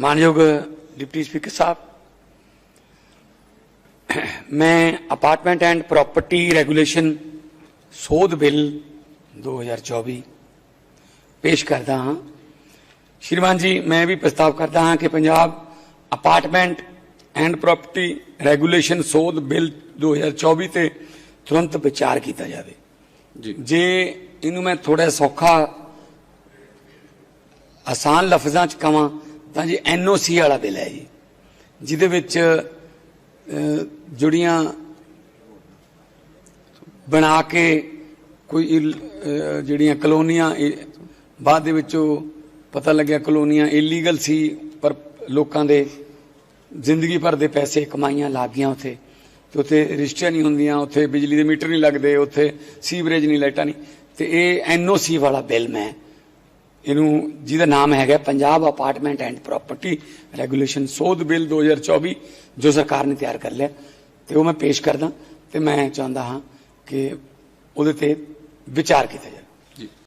ਮਾਨਯੋਗ deputy speaker ਸਾਹਿਬ ਮੈਂ ਅਪਾਰਟਮੈਂਟ ਐਂਡ ਪ੍ਰਾਪਰਟੀ ਰੈਗੂਲੇਸ਼ਨ ਸੋਧ ਬਿੱਲ 2024 ਪੇਸ਼ ਕਰਦਾ ਹਾਂ। ਸ਼੍ਰੀਮਾਨ ਜੀ ਮੈਂ ਵੀ ਪ੍ਰਸਤਾਵ ਕਰਦਾ ਹਾਂ ਕਿ Punjab apartment and property regulation ਸੋਧ ਬਿੱਲ 2024 ਤੇ ਤੁਰੰਤ ਵਿਚਾਰ ਕੀਤਾ ਜਾਵੇ। ਜੀ। ਜੇ ਇਹਨੂੰ ਮੈਂ ਥੋੜਾ ਸੌਖਾ ਆਸਾਨ ਲਫ਼ਜ਼ਾਂ ਚ ਕਹਾਂ ਤਾਂ ਜੀ ਐਨਓਸੀ ਵਾਲਾ ਬਿੱਲ ਹੈ ਜੀ, ਜਿਹਦੇ ਵਿੱਚ ਜੁੜੀਆਂ ਬਣਾ ਕੇ ਕੋਈ ਇਲ- ਜਿਹੜੀਆਂ ਕਲੋਨੀਆਂ ਬਾਅਦ ਦੇ ਵਿੱਚੋਂ ਪਤਾ ਲੱਗਿਆ ਕਲੋਨੀਆਂ ਇਲੀਗਲ ਸੀ, ਪਰ ਲੋਕਾਂ ਦੇ ਜ਼ਿੰਦਗੀ ਭਰ ਦੇ ਪੈਸੇ ਕਮਾਈਆਂ ਲੱਗ ਗਈਆਂ ਉੱਥੇ। ਤੇ ਉੱਥੇ ਰਜਿਸਟਰੀਆਂ ਨਹੀਂ ਹੁੰਦੀਆਂ, ਉੱਥੇ ਬਿਜਲੀ ਦੇ ਮੀਟਰ ਨਹੀਂ ਲੱਗਦੇ, ਉੱਥੇ ਸੀਵਰੇਜ ਨਹੀਂ, ਲਾਈਟਾਂ ਨਹੀਂ। ਤੇ ਇਹ ਐਨਓਸੀ ਵਾਲਾ ਬਿੱਲ ਮੈਂ ਇਹਨੂੰ, ਜਿਹਦਾ ਨਾਮ ਹੈਗਾ Punjab apartment and property regulation ਸੋਧ ਬਿੱਲ 2024 ਜੋ ਸਰਕਾਰ ਨੇ ਤਿਆਰ ਕਰ ਲਿਆ। ਤੇ ਉਹ ਮੈਂ ਪੇਸ਼ ਕਰਦਾ ਤੇ ਮੈਂ ਚਾਹੁੰਦਾ ਹਾਂ ਕਿ ਉਹਦੇ ਤੇ ਵਿਚਾਰ ਕੀਤਾ ਜਾਵੇ। ਜੀ।